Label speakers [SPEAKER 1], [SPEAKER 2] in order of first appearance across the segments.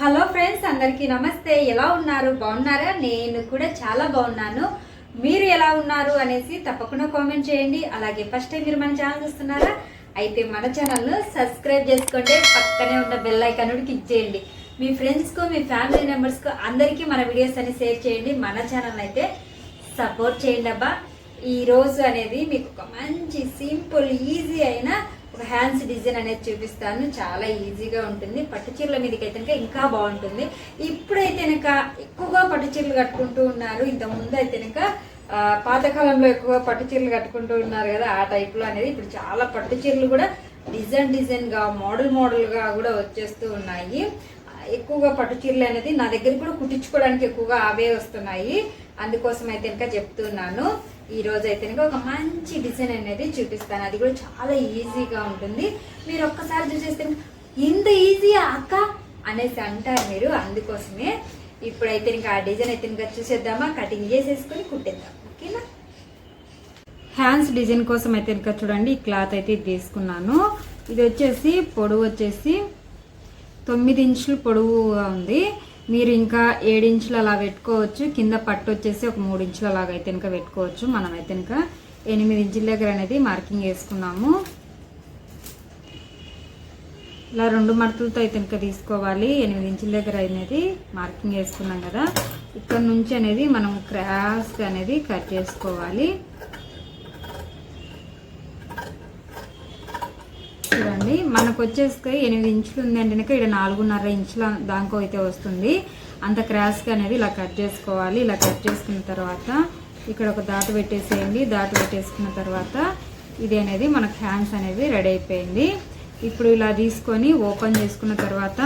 [SPEAKER 1] Hello friends అందరికీ నమస్తే. ఎలా ఉన్నారు? బాగున్నారా? నేను కూడా చాలా బాగున్నాను. మీరు ఎలా ఉన్నారు అనేసి తప్పకుండా కామెంట్ చేయండి. అలాగే ఫస్ట్ టైం మీరు మన ఛానల్ చూస్తున్నారా? అయితే మన ఛానల్ను సబ్స్క్రైబ్ చేసుకోండి. పక్కనే ఉన్న బెల్ ఐకాన్ క్లిక్ చేయండి. మీ ఫ్రెండ్స్కు మీ ఫ్యామిలీ మెంబర్స్కు అందరికీ మన వీడియోస్ అని షేర్ చేయండి. మన ఛానల్ అయితే సపోర్ట్ చేయండి అబ్బా. ఈ రోజు అనేది మీకు ఒక మంచి సింపుల్ ఈజీ అయిన ఒక హ్యాండ్స్ డిజైన్ అనేది చూపిస్తాను. చాలా ఈజీగా ఉంటుంది. పట్టు చీరల మీదకి అయితే ఇంకా బాగుంటుంది. ఇప్పుడైతే కనుక ఎక్కువగా పట్టు చీరలు కట్టుకుంటూ ఉన్నారు. ఇంతకుముందు ముందు అయితే కనుక పాతకాలంలో ఎక్కువ పట్టు చీరలు కట్టుకుంటూ ఉన్నారు కదా ఆ టైప్లో అనేది ఇప్పుడు చాలా పట్టు చీరలు కూడా డిజైన్ డిజైన్గా మోడల్ మోడల్గా కూడా వచ్చేస్తూ ఉన్నాయి. ఎక్కువగా పట్టు చీరలు అనేది నా దగ్గర కూడా కుట్టించుకోవడానికి ఎక్కువగా అవే వస్తున్నాయి. అందుకోసం అయితే ఇంకా చెప్తున్నాను. ఈ రోజు అయితే ఒక మంచి డిజైన్ అనేది చూపిస్తాను. అది కూడా చాలా ఈజీగా ఉంటుంది. మీరు ఒక్కసారి చూసేస్తే ఇంత ఈజీయా అక్క? అనేసి అంటారు మీరు. అందుకోసమే ఇప్పుడైతే ఇంకా ఆ డిజైన్ అయితే ఇంకా చూసేద్దామా? కటింగ్ చేసేసుకొని కుట్టేద్దాం. ఓకేనా? హ్యాండ్స్ డిజైన్ కోసం అయితే ఇంకా చూడండి. ఈ క్లాత్ అయితే తీసుకున్నాను. ఇది వచ్చేసి పొడవు వచ్చేసి తొమ్మిది ఇంచులు పొడవుగా ఉంది. మీరు ఇంకా ఏడు అలా పెట్టుకోవచ్చు. కింద పట్టు వచ్చేసి ఒక మూడు ఇంచులు అలాగైతే అయితే ఇంకా పెట్టుకోవచ్చు. మనం అయితే ఇంకా ఎనిమిది ఇంచుల దగ్గర అనేది మార్కింగ్ వేసుకున్నాము. ఇలా రెండు మడతలతో అయితే ఇంకా తీసుకోవాలి. ఎనిమిది ఇంచుల దగ్గర అనేది మార్కింగ్ వేసుకున్నాం కదా. ఇక్కడ నుంచి అనేది మనం క్రాస్ అనేది కట్ చేసుకోవాలి. చూడండి. మనకు వచ్చేసి ఎనిమిది ఇంచులు ఉంది అంటే కనుక ఇక్కడ నాలుగున్నర ఇంచుల దానికో అయితే వస్తుంది. అంత క్రాస్గా అనేది ఇలా కట్ చేసుకోవాలి. ఇలా కట్ చేసుకున్న తర్వాత ఇక్కడ ఒక దాటు పెట్టేసేయండి. దాటు పెట్టేసుకున్న తర్వాత ఇది అనేది మనకు హ్యాండ్స్ అనేది రెడీ అయిపోయింది. ఇప్పుడు ఇలా తీసుకొని ఓపెన్ చేసుకున్న తర్వాత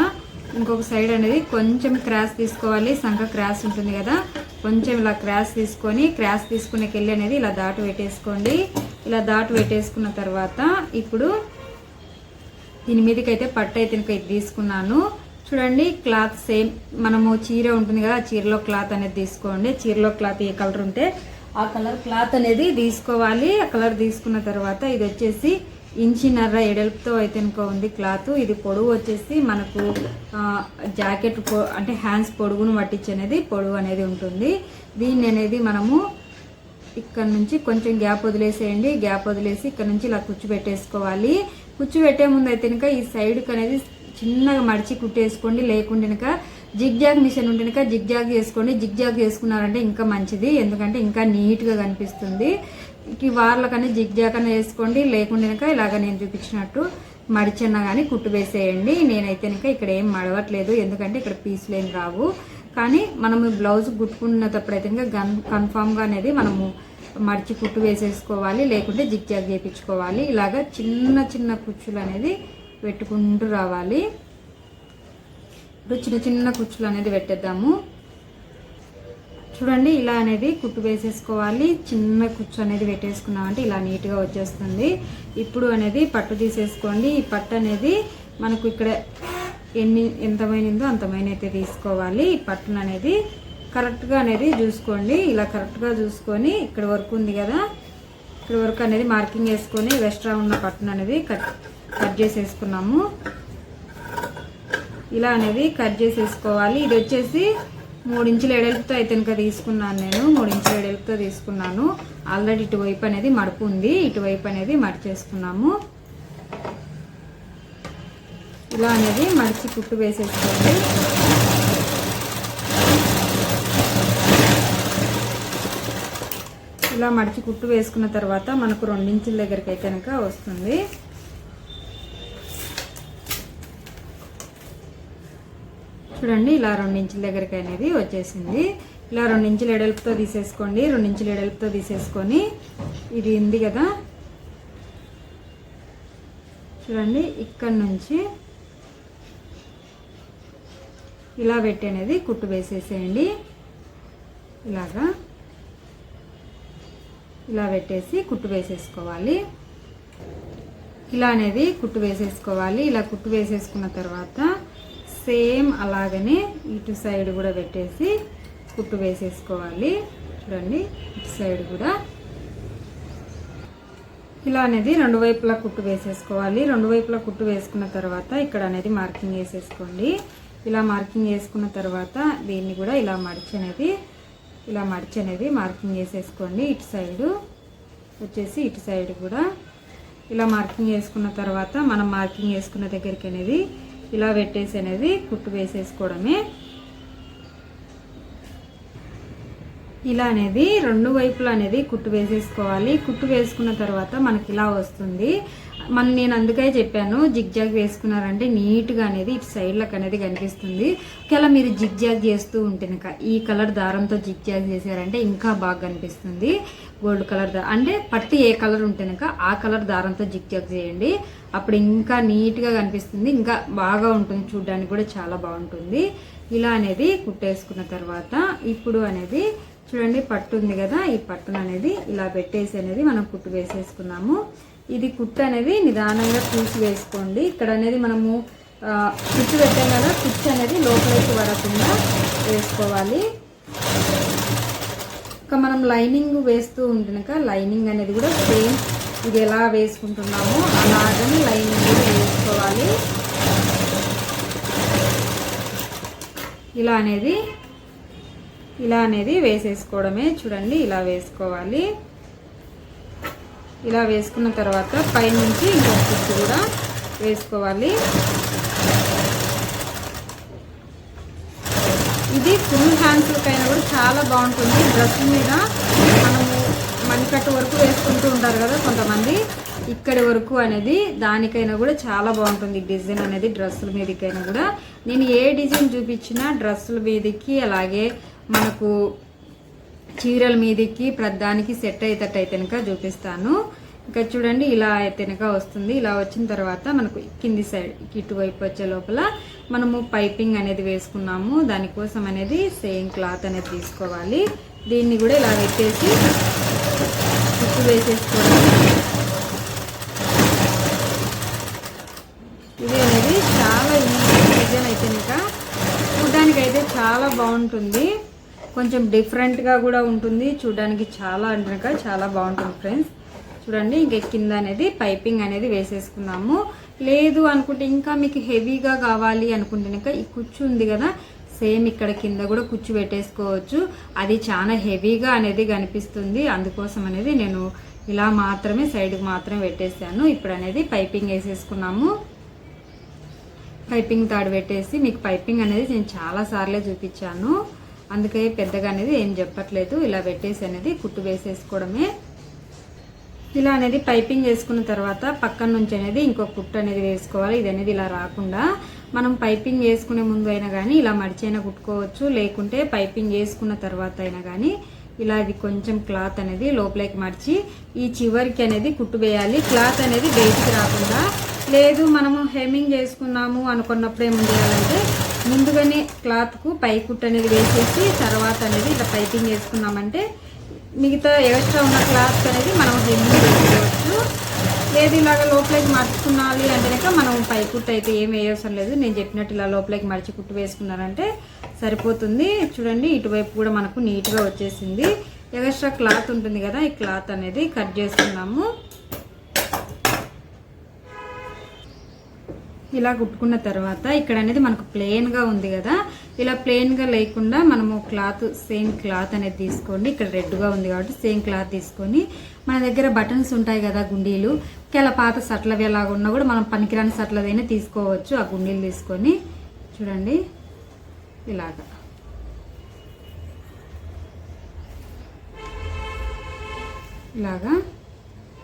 [SPEAKER 1] ఇంకొక సైడ్ అనేది కొంచెం క్రాస్ తీసుకోవాలి. సంఖ క్రాస్ ఉంటుంది కదా. కొంచెం ఇలా క్రాస్ తీసుకొని క్రాస్ తీసుకునేకెళ్ళి అనేది ఇలా దాటు పెట్టేసుకోండి. ఇలా దాటు పెట్టేసుకున్న తర్వాత ఇప్పుడు దీని మీదకి అయితే పట్టు అయితే ఇంకా ఇది తీసుకున్నాను. చూడండి క్లాత్ సేమ్ మనము చీర ఉంటుంది కదా చీరలో క్లాత్ అనేది తీసుకోండి. చీరలో క్లాత్ ఏ కలర్ ఉంటే ఆ కలర్ క్లాత్ అనేది తీసుకోవాలి. ఆ కలర్ తీసుకున్న తర్వాత ఇది వచ్చేసి ఇంచినర్ర ఎడల్పుతో అయితే ఉంది క్లాత్. ఇది పొడవు వచ్చేసి మనకు జాకెట్ పొ- అంటే హ్యాండ్స్ పొడుగును పట్టించి అనేది పొడవు అనేది ఉంటుంది. దీన్ని అనేది మనము ఇక్కడ నుంచి కొంచెం గ్యాప్ వదిలేసేయండి. గ్యాప్ వదిలేసి ఇక్కడ నుంచి ఇలా కుచ్చు పెట్టేసుకోవాలి. కుచ్చు పెట్టే ముందు అయితే కనుక ఈ సైడ్కి అనేది చిన్నగా మడిచి కుట్టేసుకోండి. లేకుంటే కనుక జిగ్ జాగ్ మిషన్ ఉంటే కనుక జిగ్ జాగ్ చేసుకోండి. జిగ్ జాగ్ చేసుకున్నారంటే ఇంకా మంచిది. ఎందుకంటే ఇంకా నీట్గా కనిపిస్తుంది. ఈ వార్లకనే జిగ్ జాగ్ వేసుకోండి. లేకుంటే కనుక ఇలాగ నేను చూపించినట్టు మడిచన్నా కానీ కుట్టు వేసేయండి. నేనైతే కనుక ఇక్కడ ఏం మడవట్లేదు. ఎందుకంటే ఇక్కడ పీసులు ఏం రావు. కానీ మనము బ్లౌజ్ కుట్టుకున్నప్పుడు అయితే కనుక గన్ కన్ఫామ్గా అనేది మనము మడిచి కుట్టు వేసేసుకోవాలి లేకుంటే జిగ్ జాగ్ చేయించుకోవాలి ఇలాగ చిన్న చిన్న కుచ్చులు అనేది పెట్టుకుంటూ రావాలి. ఇప్పుడు చిన్న చిన్న కుచ్చులు అనేది పెట్టేద్దాము. చూడండి ఇలా అనేది కుట్టు వేసేసుకోవాలి. చిన్న కుచ్చు అనేది పెట్టేసుకున్నామంటే ఇలా నీట్గా వచ్చేస్తుంది. ఇప్పుడు అనేది పట్టు తీసేసుకోండి. ఈ పట్టు అనేది మనకు ఇక్కడ ఎన్ని ఎంతమైందో అంతమైన అయితే తీసుకోవాలి. ఈ పట్టును అనేది కరెక్ట్గా అనేది చూసుకోండి. ఇలా కరెక్ట్గా చూసుకొని ఇక్కడ వరకు ఉంది కదా. ఇక్కడ వరకు అనేది మార్కింగ్ వేసుకొని వెస్ట్రా ఉన్న కట్న అనేది కట్ కట్ చేసేసుకున్నాము. ఇలా అనేది కట్ చేసేసుకోవాలి. ఇది వచ్చేసి మూడించుల ఎడల్పుతో అయితే కనుక తీసుకున్నాను నేను. మూడించుల ఎడల్పుతో తీసుకున్నాను. ఆల్రెడీ ఇటువైపు అనేది మడుపు ఉంది. ఇటువైపు అనేది మడిచేసుకున్నాము. ఇలా అనేది మడిచి కుట్టు వేసేసుకోండి. ఇలా మడిచి కుట్టు వేసుకున్న తర్వాత మనకు రెండించుల దగ్గరికి అయితే కనుక వస్తుంది. చూడండి ఇలా రెండించుల దగ్గరికి అనేది వచ్చేసింది. ఇలా రెండించుల ఎడల్పుతో తీసేసుకోండి రెండించుల ఎడల్పుతో తీసేసుకొని ఇది ఉంది కదా. చూడండి ఇక్కడ నుంచి ఇలా పెట్టి అనేది కుట్టు వేసేసేయండి. ఇలాగా. ఇలా పెట్టేసి కుట్టు వేసేసుకోవాలి. ఇలా అనేది కుట్టు వేసేసుకోవాలి. ఇలా కుట్టు వేసేసుకున్న తర్వాత సేమ్ అలాగనే ఇటు సైడ్ కూడా పెట్టేసి కుట్టు వేసేసుకోవాలి. చూడండి ఇటు సైడ్ కూడా. ఇలా అనేది రెండు వైపులా కుట్టు వేసేసుకోవాలి. రెండు వైపులా కుట్టు వేసుకున్న తర్వాత ఇక్కడ అనేది మార్కింగ్ వేసేసుకోండి. ఇలా మార్కింగ్ వేసుకున్న తర్వాత దీన్ని కూడా ఇలా మడిచి అనేది ఇలా మడిచి అనేది మార్కింగ్ వేసేసుకోండి ఇటు సైడు వచ్చేసి ఇటు సైడ్ కూడా ఇలా మార్కింగ్ వేసుకున్న తర్వాత మనం మార్కింగ్ వేసుకున్న దగ్గరికి అనేది ఇలా పెట్టేసి అనేది కుట్టు వేసేసుకోవడమే. ఇలా అనేది రెండు వైపులు అనేది కుట్టు వేసేసుకోవాలి. కుట్టు వేసుకున్న తర్వాత మనకి ఇలా వస్తుంది. మన నేను అందుకే చెప్పాను జిగ్ జాగ్ వేసుకున్నారంటే నీట్గా అనేది ఇటు సైడ్లకు అనేది కనిపిస్తుంది. ఒకవేళ మీరు జిగ్ జాగ్ చేస్తూ ఉంటే ఈ కలర్ దారంతో జిగ్ జాగ్ చేశారంటే ఇంకా బాగా కనిపిస్తుంది. గోల్డ్ కలర్ అంటే పట్టు ఏ కలర్ ఉంటే ఆ కలర్ దారంతో జిగ్ జాగ్ చేయండి. అప్పుడు ఇంకా నీట్గా కనిపిస్తుంది. ఇంకా బాగా ఉంటుంది. చూడడానికి కూడా చాలా బాగుంటుంది. ఇలా అనేది కుట్టేసుకున్న తర్వాత ఇప్పుడు అనేది చూడండి పట్టు ఉంది కదా ఈ పట్టును అనేది ఇలా పెట్టేసి అనేది మనం కుట్టు వేసేసుకున్నాము ఇది కుట్టు అనేది నిదానంగా తీసి వేసుకోండి. ఇక్కడ అనేది మనము కుచ్చు పెట్టాం కదా కుచ్చు అనేది లోపలికి పడకుండా వేసుకోవాలి. ఇంకా మనం లైనింగ్ వేస్తూ ఉంటున్నాక లైనింగ్ అనేది కూడా సేమ్ ఇది ఎలా వేసుకుంటున్నామో అలాగని లైనింగ్ కూడా వేసుకోవాలి. ఇలా అనేది ఇలా అనేది వేసేసుకోవడమే చూడండి ఇలా వేసుకోవాలి. ఇలా వేసుకున్న తర్వాత పైనుంచి ఇంకొక కుట్టు కూడా వేసుకోవాలి. ఇది ఫుల్ హ్యాండ్స్లకైనా కూడా చాలా బాగుంటుంది. డ్రెస్ మీద మనము మణికట్టు వరకు వేసుకుంటూ ఉంటారు కదా కొంతమంది. ఇక్కడి వరకు అనేది దానికైనా కూడా చాలా బాగుంటుంది డిజైన్ అనేది డ్రెస్సుల మీదకైనా కూడా. నేను ఏ డిజైన్ చూపించినా డ్రెస్సుల మీదకి అలాగే మనకు చీరల మీదకి ప్రధానికి సెట్ అయ్యేటట్టు అయితే కనుక చూపిస్తాను. ఇంకా చూడండి ఇలా అయితే కనుక వస్తుంది. ఇలా వచ్చిన తర్వాత మనకు కింది సైడ్ ఇటువైపు వచ్చే లోపల మనము పైపింగ్ అనేది వేసుకున్నాము. దానికోసం అనేది సేమ్ క్లాత్ అనేది తీసుకోవాలి. దీన్ని కూడా ఇలా పెట్టేసి కుట్టు వేసేసుకోవాలి. ఇది అనేది చాలా ఈజీ డిజైన్ అయితే ఇంకా చూడడానికి అయితే చాలా బాగుంటుంది. కొంచెం డిఫరెంట్గా కూడా ఉంటుంది. చూడడానికి చాలా అంటే చాలా బాగుంటుంది ఫ్రెండ్స్ చూడండి ఇంక కింద అనేది పైపింగ్ అనేది వేసేసుకున్నాము. లేదు అనుకుంటే ఇంకా మీకు హెవీగా కావాలి అనుకుంటే కనుక ఈ కుచ్చు ఉంది కదా సేమ్ ఇక్కడ కింద కూడా కుచ్చు పెట్టేసుకోవచ్చు. అది చాలా హెవీగా అనేది కనిపిస్తుంది. అందుకోసం అనేది నేను ఇలా మాత్రమే సైడ్కి మాత్రమే పెట్టేసాను ఇప్పుడు అనేది పైపింగ్ వేసేసుకున్నాము. పైపింగ్ తాడు పెట్టేసి మీకు పైపింగ్ అనేది నేను చాలా సార్లే చూపించాను. అందుకే పెద్దగా అనేది ఏం చెప్పట్లేదు. ఇలా పెట్టేసి అనేది కుట్టు వేసేసుకోవడమే. ఇలా అనేది పైపింగ్ వేసుకున్న తర్వాత పక్కన నుంచి అనేది ఇంకొక కుట్టు అనేది వేసుకోవాలి. ఇది అనేది ఇలా రాకుండా మనం పైపింగ్ వేసుకునే ముందు అయినా కానీ ఇలా మడిచైనా కుట్టుకోవచ్చు. లేకుంటే పైపింగ్ వేసుకున్న తర్వాత అయినా కానీ ఇలా ఇది కొంచెం క్లాత్ అనేది లోపలికి మడిచి ఈ చివరికి అనేది కుట్టు వేయాలి. క్లాత్ అనేది బయటికి రాకుండా లేదు మనము హెమ్మింగ్ చేసుకున్నాము అనుకున్నప్పుడు ఏం చేయాలంటే ముందుగానే క్లాత్కు పై అనేది వేసేసి తర్వాత అనేది ఇలా పైపింగ్ వేసుకున్నామంటే మిగతా ఎక్స్ట్రా ఉన్న క్లాత్ అనేది మనం హెమ్మింగ్ చేసుకోవచ్చు. లేదు ఇలాగ లోపలికి మర్చుకున్నాలి అంటే కనుక మనం పై కుట్టు అయితే ఏం వేయవసరం లేదు. నేను చెప్పినట్టు ఇలా లోపలికి మర్చి కుట్టు వేసుకున్నారంటే సరిపోతుంది. చూడండి ఇటువైపు కూడా మనకు నీట్గా వచ్చేసింది. ఎక్స్ట్రా క్లాత్ ఉంటుంది కదా ఈ క్లాత్ అనేది కట్ చేసుకున్నాము ఇలా కుట్టుకున్న తర్వాత ఇక్కడ అనేది మనకు ప్లెయిన్గా ఉంది కదా. ఇలా ప్లెయిన్గా లేకుండా మనము క్లాత్ సేమ్ క్లాత్ అనేది తీసుకోండి. ఇక్కడ రెడ్గా ఉంది కాబట్టి సేమ్ క్లాత్ తీసుకొని మన దగ్గర బటన్స్ ఉంటాయి కదా గుండీలు. ఇలా పాత సట్లవి ఎలాగ ఉన్నా కూడా మనం పనికిరాని సట్లదైనా తీసుకోవచ్చు. ఆ గుండీలు తీసుకొని చూడండి. ఇలాగా. ఇలాగా.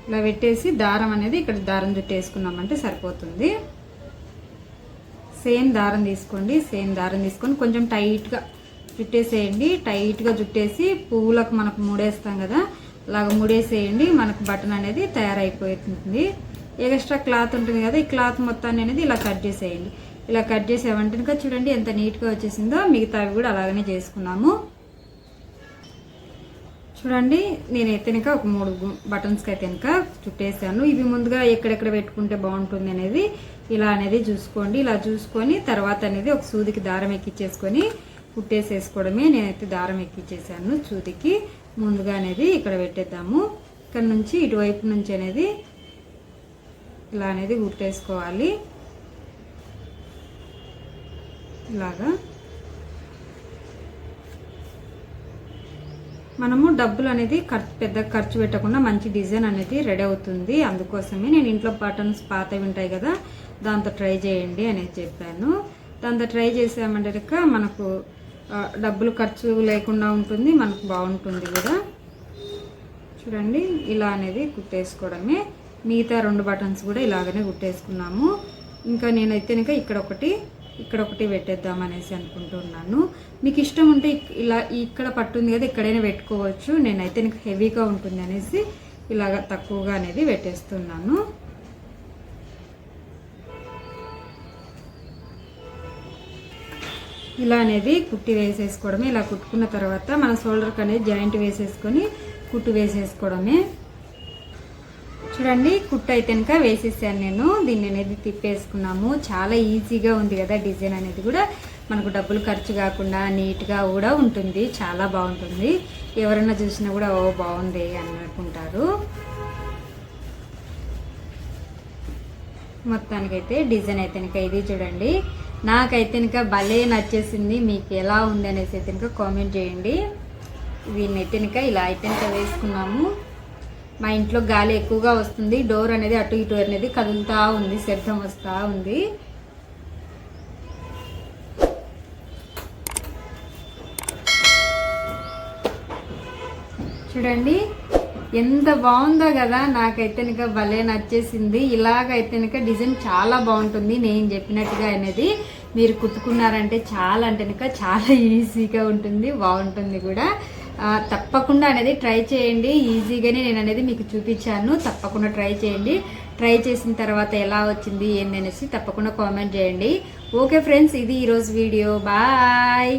[SPEAKER 1] ఇలా పెట్టేసి దారం అనేది ఇక్కడ దారం చుట్టేసుకున్నామంటే సరిపోతుంది. సేమ్ దారం తీసుకోండి సేమ్ దారం తీసుకొని కొంచెం టైట్గా చుట్టేసేయండి టైట్గా చుట్టేసి పువ్వులకు మనకు ముడేస్తాం కదా అలాగ ముడేసేయండి. మనకు బటన్ అనేది తయారైపోతుంది. ఎక్స్ట్రా క్లాత్ ఉంటుంది కదా ఈ క్లాత్ మొత్తాన్ని అనేది ఇలా కట్ చేసేయండి. ఇలా కట్ చేసేవంటే ఇంకా చూడండి ఎంత నీట్గా వచ్చేసిందో మిగతావి కూడా అలాగనే చేసుకున్నాము. చూడండి నేనైతే కనుక ఒక మూడు బటన్స్కి అయితే కనుక చుట్టేసాను. ఇవి ముందుగా ఎక్కడెక్కడ పెట్టుకుంటే బాగుంటుంది అనేది ఇలా అనేది చూసుకోండి. ఇలా చూసుకొని తర్వాత అనేది ఒక సూదికి దారం ఎక్కిచ్చేసుకొని కుట్టేసేసుకోవడమే. నేనైతే దారం ఎక్కిచ్చేసాను సూదికి. ముందుగా అనేది ఇక్కడ పెట్టేద్దాము. ఇక్కడ నుంచి ఇటువైపు నుంచి అనేది ఇలా అనేది కుట్టేసుకోవాలి. ఇలాగా. మనము డబ్బులు అనేది ఖర్చు పెద్ద ఖర్చు పెట్టకుండా మంచి డిజైన్ అనేది రెడీ అవుతుంది. అందుకోసమే నేను ఇంట్లో బటన్స్ పాతవి ఉంటాయి కదా దాంతో ట్రై చేయండి అనేది చెప్పాను. దాంతో ట్రై చేసామంటే మనకు డబ్బులు ఖర్చు లేకుండా ఉంటుంది మనకు బాగుంటుంది కూడా చూడండి ఇలా అనేది కుట్టేసుకోవడమే. మిగతా రెండు బటన్స్ కూడా ఇలాగనే కుట్టేసుకున్నాము. ఇంకా నేనైతే ఇంకా ఇక్కడ ఒకటి ఇక్కడ ఒకటి పెట్టేద్దాం అనేసి అనుకుంటున్నాను. మీకు ఇష్టం ఉంటే ఇలా ఇక్కడ పట్టుంది కదా ఇక్కడైనా పెట్టుకోవచ్చు. నేనైతే నీకు హెవీగా ఉంటుంది అనేసి ఇలాగ తక్కువగా అనేది పెట్టేస్తున్నాను. ఇలా అనేది కుట్టి వేసేసుకోవడమే. ఇలా కుట్టుకున్న తర్వాత మన షోల్డర్కి అనేది జాయింట్ వేసేసుకొని కుట్టు వేసేసుకోవడమే. చూడండి కుట్టు అయితే కనుక వేసేసాను నేను. దీన్ని అనేది తిప్పేసుకున్నాము. చాలా ఈజీగా ఉంది కదా డిజైన్ అనేది కూడా. మనకు డబ్బులు ఖర్చు కాకుండా నీట్గా కూడా ఉంటుంది. చాలా బాగుంటుంది. ఎవరైనా చూసినా కూడా ఓ బాగుంది అని అనుకుంటారు. మొత్తానికైతే డిజైన్ అయితే కనుక ఇది చూడండి. నాకైతే కనుక భలే నచ్చేసింది. మీకు ఎలా ఉంది అనేసి అయితే కనుక కామెంట్ చేయండి. దీన్ని అయితే కనుక ఇలా అయితే కనుక వేసుకున్నాము. మా ఇంట్లో గాలి ఎక్కువగా వస్తుంది. డోర్ అనేది అటు ఇటు అనేది కదులుతూ ఉంది. శబ్దం వస్తూ ఉంది. చూడండి ఎంత బాగుందో కదా. నాకైతే ఇంకా భలే నచ్చేసింది. ఇలాగైతే ఇంకా డిజైన్ చాలా బాగుంటుంది. నేను చెప్పినట్టుగా అనేది మీరు కుట్టుకున్నారంటే చాలా అంటే ఇంకా చాలా ఈజీగా ఉంటుంది. బాగుంటుంది కూడా. తప్పకుండా అనేది ట్రై చేయండి. ఈజీగానే నేను అనేది మీకు చూపించాను. తప్పకుండా ట్రై చేయండి. ట్రై చేసిన తర్వాత ఎలా వచ్చింది ఏంది అనేసి తప్పకుండా కామెంట్ చేయండి. ఓకే ఫ్రెండ్స్ ఇది ఈరోజు వీడియో. బాయ్.